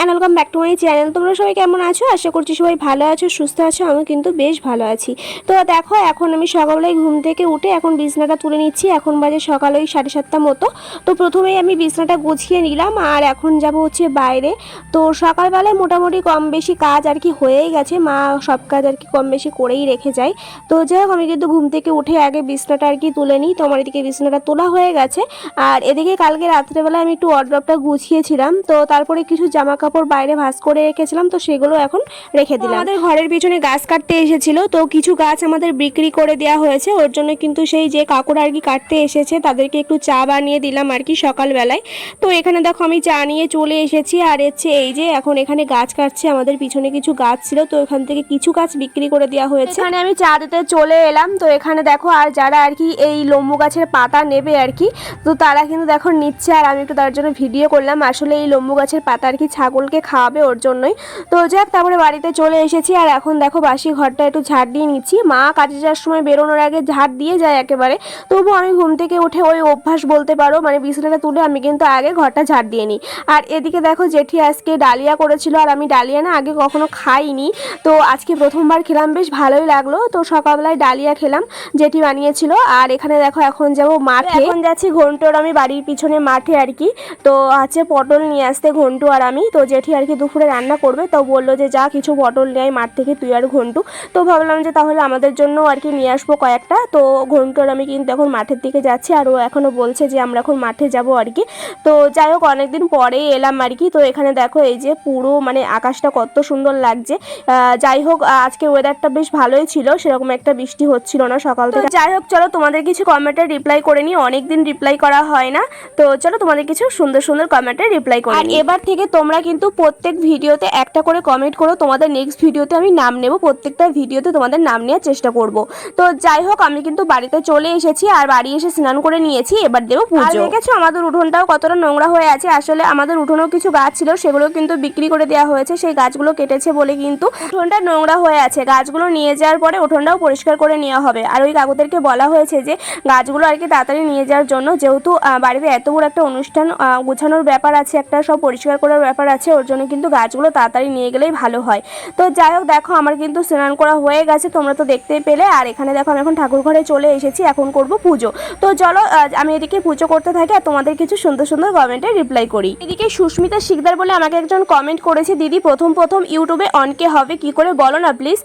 And welcome back to my channel তোমরা সবাই কেমন আছো? আশা করছি সবাই ভালো আছো, সুস্থ আছো আমি কিন্তু বেশ ভালো আছি। তো দেখো, এখন আমি সকালবেলায় ঘুম থেকে উঠে এখন বিছনাটা তুলে নিচ্ছি। এখন বাজে সকাল ওই সাড়ে সাতটা মতো। তো প্রথমেই আমি বিছনাটা গুছিয়ে নিলাম আর এখন যাব হচ্ছে বাইরে। তো সকালবেলায় মোটামুটি কম বেশি কাজ আর কি হয়েই গেছে। মা সব কাজ আর কি কম বেশি করেই রেখে যায়। তো যাই হোক, আমি কিন্তু ঘুম থেকে উঠে আগে বিছনাটা আর কি তুলে নিই। তো আমার এদিকে বিছনাটা তোলা হয়ে গেছে। আর এদিকে কালকে রাত্রেবেলায় আমি একটু অর্ডারটা গুছিয়েছিলাম। তো তারপরে কিছু জামা কাপড় বাইরে ভাঁজ করে রেখেছিলাম তো সেগুলো এখন রেখে দিলাম। আমাদের ঘরের পিছনে গাছ কাটতে এসেছিল তো কিছু গাছ আমাদের বিক্রি করে দেওয়া হয়েছে ওর জন্য কিন্তু সেই যে কাকুরা আর কি কাটতে এসেছে তাদেরকে একটু চা বানিয়ে দিলাম আর কি সকালবেলায়। তো এখানে দেখো আমি চা নিয়ে চলে এসেছি আর হচ্ছে এই যে এখন এখানে গাছ কাটছে আমাদের পিছনে কিছু গাছ ছিল তো এখান থেকে কিছু গাছ বিক্রি করে দেওয়া হয়েছে। এখানে আমি চা দিতে চলে এলাম তো এখানে দেখো আর যারা আর কি এই লম্বু গাছের পাতা নেবে আর কি তো তারা কিন্তু দেখো নিচ্ছে আর আমি একটু তার জন্য ভিডিও করলাম আসলে এই লম্বু গাছের পাতা আর কি ছাগলকে খাওয়াবে ওর জন্যই। তো যাক, তারপরে বাড়িতে চলে এসেছি আর এখন দেখো বাসি ঘরটা একটু ঝাড় দিয়ে নিচ্ছি। মা কাজে যাওয়ার সময় বেরোনোর আগে ঝাড় দিয়ে যায় একেবারে। তবু আমি ঘুম থেকে উঠে ওই অভ্যাস বলতে পারো মানে বিছানাটা তুলে আমি কিন্তু আগে ঘরটা ঝাড় দিয়ে নিই। আর এদিকে দেখো জেঠি আজকে ডালিয়া করেছিল আর আমি ডালিয়া না আগে কখনো খাইনি। তো আজকে প্রথমবার খেলাম, বেশ ভালোই লাগল। তো সকালবেলায় ডালিয়া খেলাম, জেঠি বানিয়েছিল। আর এখানে দেখো এখন যাব মাঠে। এখন যাচ্ছি ঘন্টর আমি বাড়ির পিছনে মাঠে আর কি। তো আছে পটল নিয়ে আসতে ঘন্টু আর আমি। তো জেঠি আর কি দুপুরে রান্না করবে তো বলল যে যা কিছু পটল নেয় মাঠ থেকে তুই আর ঘন্টু। তো ভাবলাম যে তাহলে আমাদের জন্য আর কি নিয়ে আসব কয়েকটা। তো ঘন্টু আর আমি কিন্তু এখন মাঠের দিকে যাচ্ছি আর ও এখনও বলছে যে আমরা এখন মাঠে যাব আর কি। তো যাই হোক অনেকদিন পরেই এলাম আর কি। তো এখানে দেখো এই যে পুরো মানে আকাশটা কত সুন্দর লাগছে। আহ, যাই হোক আজকে ওয়েদারটা বেশ ভালোই ছিল সেরকম একটা বৃষ্টি হচ্ছিল না সকাল থেকে। যাই হোক চলো তোমাদের কিছু কমেন্টে রিপ্লাই করে নিই। অনেকদিন রিপ্লাই করা হয় না। তো চলো তোমাদের কিছু সুন্দর সুন্দর কমেন্টে রিপ্লাই করি আর এবার থেকে তোমরা কিন্তু প্রত্যেক ভিডিওতে একটা করে কমেন্ট করো তোমাদের নেক্সট ভিডিওতে আমি নাম নেব প্রত্যেকটা ভিডিওতে তোমাদের নাম নেওয়ার চেষ্টা করব। তো যাই হোক আমি কিন্তু বাড়িতে চলে এসেছি আর বাড়ি এসে স্নান করে নিয়েছি এবার দেবো পুজো। দেখেছ আমাদের উঠোনটাও কতটা নোংরা হয়ে আছে। আসলে আমাদের উঠোনেও কিছু গাছ ছিল সেগুলো কিন্তু বিক্রি করে দেওয়া হয়েছে সেই গাছগুলো কেটেছে বলে কিন্তু উঠোনটা নোংরা হয়ে আছে। গাছগুলো নিয়ে যাওয়ার পরে উঠোনটাও পরিষ্কার করে নেওয়া হবে। আর ওই কাকুদেরকে বলা হয়েছে যে গাছগুলো আর কি তাড়াতাড়ি নিয়ে যাওয়ার জন্য যেহেতু বাড়িতে এত বড় একটা অনুষ্ঠান গোছানোর ব্যাপার আছে একটা সব পরিষ্কার করার ব্যাপার আছে ওর জন্য কিন্তু গাছগুলো তাড়াতাড়ি নিয়ে গেলেই ভালো হয়। তো যাই হোক দেখো আমার কিন্তু স্নান করা হয়ে গেছে তোমরা তো দেখতেই পেলে। আর এখানে দেখো আমি এখন ঠাকুর ঘরে চলে এসেছি এখন করব পুজো। তো চলো আমি এদিকে পুজো করতে থাকি আর তোমাদের কিছু সুন্দর সুন্দর কমেন্টে রিপ্লাই করি। এদিকে সুস্মিতা শিকদার বলে আমাকে একজন কমেন্ট করেছে দিদি প্রথম প্রথম ইউটিউবে অনকে হবে? কি করে বলো না প্লিজ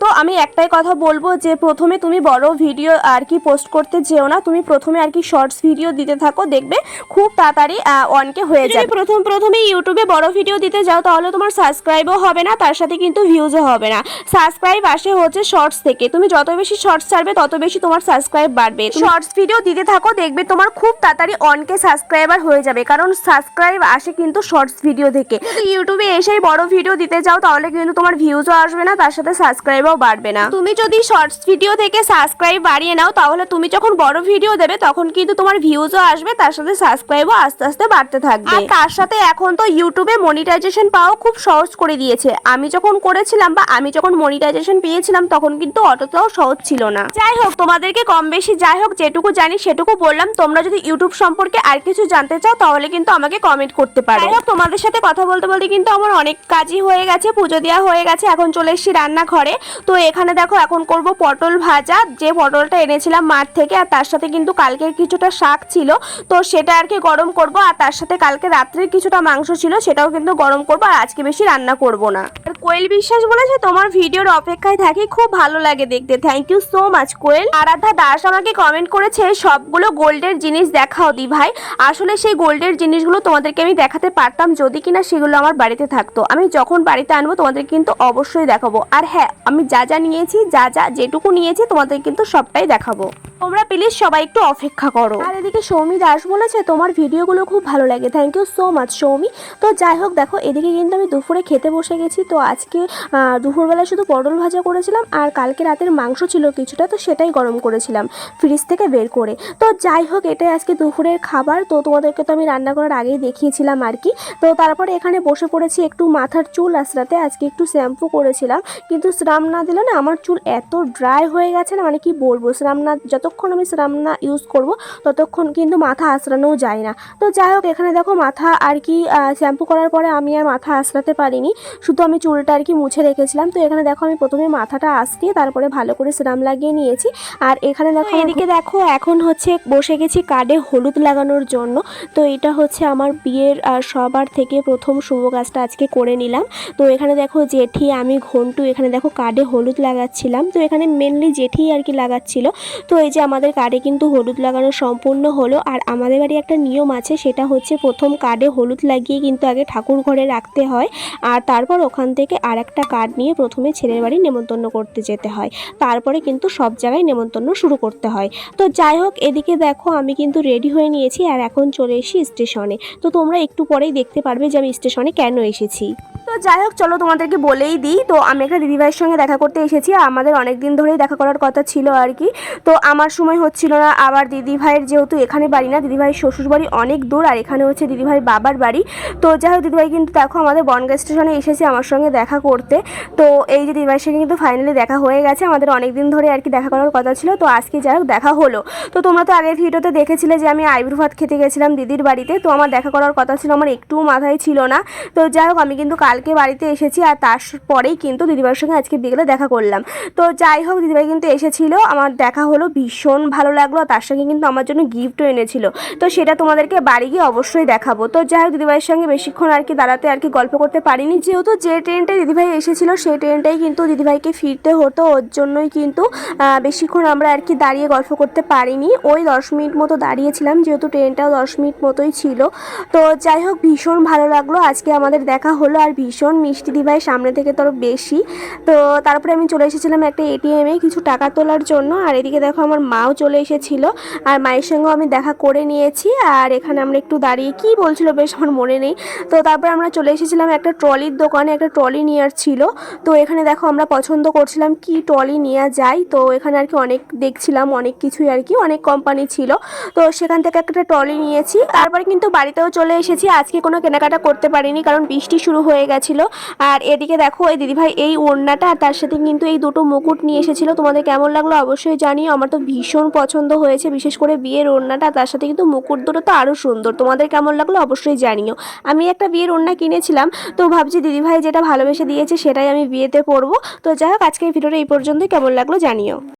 তো আমি একটাই কথা বলব যে প্রথমে তুমি বড় ভিডিও আর কি পোস্ট করতে যেও না তুমি প্রথমে আর কি শর্টস ভিডিও দিতে থাকো দেখবে খুব তাড়াতাড়ি অনকে হয়ে যাবে। প্রথম প্রথমে ইউটিউবে বড় ভিডিও দিতে যাও, তাহলে তোমার সাবস্ক্রাইবও হবে না, তার সাথে কিন্তু ভিউজও হবে না। সাবস্ক্রাইব আসে হচ্ছে শর্টস থেকে। তুমি যত বেশি শর্টস ছাড়বে, তত বেশি তোমার সাবস্ক্রাইব বাড়বে। শর্টস ভিডিও দিতে থাকো, দেখবে তোমার খুব তাড়াতাড়ি অনকে সাবস্ক্রাইবার হয়ে যাবে, কারণ সাবস্ক্রাইব আসে কিন্তু শর্টস ভিডিও থেকে। ইউটিউবে এসেই বড় ভিডিও দিতে যাও, তাহলে কিন্তু তোমার ভিউজও আসবে না, তার সাথে সাবস্ক্রাইবও বাড়বে না। তুমি যদি শর্টস ভিডিও থেকে সাবস্ক্রাইব বাড়িয়ে নাও, তাহলে তুমি যখন বড় ভিডিও দেবে, তখন কিন্তু তোমার ভিউজও আসবে, তার সাথে সাবস্ক্রাইবও আস্তে আস্তে বাড়তে থাকবে। আর তার সাথে এখন তো ইউটিউবে মনিটাইজেশন পাওয়া খুব সহজ করে দিয়েছে। আমি যখন করেছিলাম বা আমি যখন মনিটাইজেশন পেয়েছিলাম, তখন কিন্তু অতটাও সহজ ছিল না। যাই হোক, তোমাদেরকে কম বেশি যাই হোক, যেটুকু জানি সেটুকু বললাম। তোমরা যদি ইউটিউব সম্পর্কে আর কিছু জানতে চাও, তাহলে কিন্তু আমাকে কমেন্ট করতে পারো। যাই হোক, তোমাদের সাথে কথা বলতে বলতে কিন্তু আমার অনেক কাজই হয়ে গেছে, পুজো দেওয়া হয়ে গেছে, এখন চলে এসেছি রান্নাঘরে। তো এখানে দেখো, এখন করব পটল ভাজা। যে পটলটা এনেছিলাম মাঠ থেকে, আর তার সাথে কিন্তু কালকের কিছুটা শাক ছিল। তো সেটা আর কি গরম করব, আর তার সাথে কালকে রাত্রের কিছুটা মাংস ছিল, সেটাও কিন্তু গরম করব আর আজকে বেশি রান্না করব না। আর কোয়েল বিশ্বাস বলেছে, তোমার ভিডিওর অপেক্ষায় থাকি, খুব ভালো লাগে দেখতে। Thank you so much Koyel. Aradha Das আমাকে কমেন্ট করেছে, সবগুলো গোল্ডের জিনিস দেখাও দি ভাই আসলে সেই গোল্ডের জিনিসগুলো তোমাদেরকে আমি দেখাতে পারতাম যদি কিনা সেগুলো আমার বাড়িতে থাকতো। আমি যখন বাড়িতে আনব তোমাদের কিন্তু অবশ্যই দেখাবো। আর হ্যাঁ আমি যা যা নিয়েছি, যা যা যেটুকু নিয়েছি তোমাদের কিন্তু সবটাই দেখাবো। তোমরা প্লিজ সবাই একটু অপেক্ষা করো। আর এদিকে সৌমি দাস বলেছে, তোমার ভিডিওগুলো খুব ভালো লাগে। Thank you so much Soumi. তো যাই হোক, দেখো, এদিকে কিন্তু আমি দুপুরে খেতে বসে গেছি। তো আজকে দুপুরবেলায় শুধু পটল ভাজা করেছিলাম আর কালকে রাতের মাংস ছিল কিছুটা, তো সেটাই গরম করেছিলাম ফ্রিজ থেকে বের করে। তো যাই হোক, এটাই আজকে দুপুরের খাবার। তো তোমাদেরকে তো আমি রান্না করার আগেই দেখিয়েছিলাম আর কি। তো তারপরে এখানে বসে পড়েছি একটু মাথার চুল আশ্রাতে। আজকে একটু শ্যাম্পু করেছিলাম। কিন্তু স্নান না দিলে না, আমার চুল এত ড্রাই হয়ে গেছে না মানে কি বলব? স্নান না, যত যতক্ষণ আমি সিরাম না ইউজ করব ততক্ষণ কিন্তু মাথা আঁচড়ানোও যায় না। তো যাই হোক এখানে দেখো মাথা আর কি শ্যাম্পু করার পরে আমি আর মাথা আঁচড়াতে পারিনি। শুধু আমি চুলটা আর কি মুছে রেখেছিলাম। তো এখানে দেখো আমি প্রথমে মাথাটা আঁচড়িয়ে তারপরে ভালো করে সিরাম লাগিয়ে নিয়েছি। আর এখানে দেখো এদিকে দেখো এখন হচ্ছে বসে গেছি কার্ডে হলুদ লাগানোর জন্য। তো এটা হচ্ছে আমার বিয়ের সবার থেকে প্রথম শুভ কাজটা আজকে করে নিলাম। তো এখানে দেখো জেঠি আমি ঘন্টু এখানে দেখো কার্ডে হলুদ লাগাচ্ছিলাম। তো এখানে মেনলি জেঠি আর কি লাগাচ্ছিল। তো এই যে আমাদের কার্ডে কিন্তু হলুদ লাগানো সম্পূর্ণ হলো আর আমাদের বাড়ি একটা নিয়ম আছে, সেটা হচ্ছে প্রথম কার্ডে হলুদ লাগিয়ে কিন্তু আগে ঠাকুর ঘরে রাখতে হয় আর তারপর ওখান থেকে আর একটা কার্ড নিয়ে প্রথমে ছেলের বাড়ি নেমন্তন্ন করতে যেতে হয়। তারপরে কিন্তু সব জায়গায় নেমন্তন্ন শুরু করতে হয়। তো যাই হোক, এদিকে দেখো আমি কিন্তু রেডি হয়ে নিয়েছি আর এখন চলে এসি স্টেশনে। তো তোমরা একটু পরেই দেখতে পারবে যে আমি স্টেশনে কেন এসেছি। তো যাই হোক, চলো তোমাদেরকে বলেই দিই। তো আমি একটা দিদিভাইয়ের সঙ্গে দেখা করতে এসেছি আমাদের অনেক দিন ধরেই দেখা করার কথা ছিল আর কি। তো আমার সময় হচ্ছিল না। আবার দিদিভাইয়ের যেহেতু এখানে বাড়ি না, দিদিভাইয়ের শ্বশুর বাড়ি অনেক দূর আর এখানে হচ্ছে দিদিভাইয়ের বাবার বাড়ি। তো যাই হোক, দিদিভাই কিন্তু দেখো আমাদের বনগা স্টেশনে এসেছে আমার সঙ্গে দেখা করতে। তো এই যে দিদিভাইয়ের সঙ্গে কিন্তু ফাইনালি দেখা হয়ে গেছে। আমাদের অনেক দিন ধরে আর কি দেখা করার কথা ছিল। তো আজকে যাই হোক, দেখা হলো। তো তোমরা তো আগের ভিডিওতে দেখেছিলে যে আমি আইব্রু ভাত খেতে গেছিলাম দিদির বাড়িতে। তো আমার দেখা করার কথা ছিল, আমার একটুও মাথায় ছিল না। তো যাই হোক, আমি কিন্তু কালকে বাড়িতে এসেছি আর তারপরেই কিন্তু দিদিভাইয়ের সঙ্গে আজকে বিকেলে দেখা করলাম। তো যাই হোক, দিদিভাই কিন্তু এসেছিল। আমার দেখা হলো ভীষণ ভালো লাগল তার সঙ্গে কিন্তু আমার জন্য গিফটও এনেছিল। তো সেটা তোমাদেরকে বাড়ি গিয়ে অবশ্যই দেখাবো। তো যাই হোক, দিদিভাইয়ের সঙ্গে বেশিক্ষণ আর কি দাঁড়াতে আর কি গল্প করতে পারিনি। যেহেতু যে ট্রেনটায় দিদিভাই এসেছিল, সেই ট্রেনটাই কিন্তু দিদিভাইকে ফিরতে হতো। ওর জন্যই কিন্তু বেশিক্ষণ আমরা আর কি দাঁড়িয়ে গল্প করতে পারিনি। ওই দশ মিনিট মতো দাঁড়িয়েছিলাম, যেহেতু ট্রেনটাও দশ মিনিট মতোই ছিল। তো যাই হোক, ভীষণ ভালো লাগল। আজকে আমাদের দেখা হলো আর ভীষণ মিষ্টি দিভাই সামনে থেকে তোর বেশি। তো তারপরে আমি চলে এসেছিলাম একটা এটিএমে কিছু টাকা তোলার জন্য। আর এদিকে দেখো আমার মাও চলে এসেছিল। আর মায়ের সঙ্গেও আমি দেখা করে নিয়েছি। আর এখানে আমরা একটু দাঁড়িয়ে কি বলছিল বেশ আমার মনে নেই। তো তারপরে আমরা চলে এসেছিলাম একটা ট্রলির দোকানে, একটা ট্রলি নেওয়ার ছিল। তো এখানে দেখো আমরা পছন্দ করছিলাম কি ট্রলি নেওয়া যায়। তো এখানে আর কি অনেক দেখছিলাম, অনেক কিছুই আর কি, অনেক কোম্পানি ছিল। তো সেখান থেকে একটা ট্রলি নিয়েছি। তারপরে কিন্তু বাড়িতেও চলে এসেছি। আজকে কোনো কেনাকাটা করতে পারিনি কারণ বৃষ্টি শুরু হয়ে গেছিল। আর এদিকে দেখো এই দিদিভাই এই ওড়নাটা আর তার সাথে কিন্তু এই দুটো মুকুট নিয়ে এসেছিল। তোমাদের কেমন লাগল অবশ্যই জানিও। আমার তো ভীষণ পছন্দ হয়েছে, বিশেষ করে বিয়ের ওড়নাটা, তার সাথে কিন্তু মুকুট দুটো তো আরও সুন্দর। তোমাদের কেমন লাগল অবশ্যই জানিও। আমি একটা বিয়ের ওড়না কিনেছিলাম, তো ভাবছি দিদিভাই যেটা ভালোবেসে দিয়েছে সেটাই আমি বিয়েতে পরবো। তো যাই হোক আজকে এই ভিডিওটা এই পর্যন্তই। কেমন লাগল জানিও।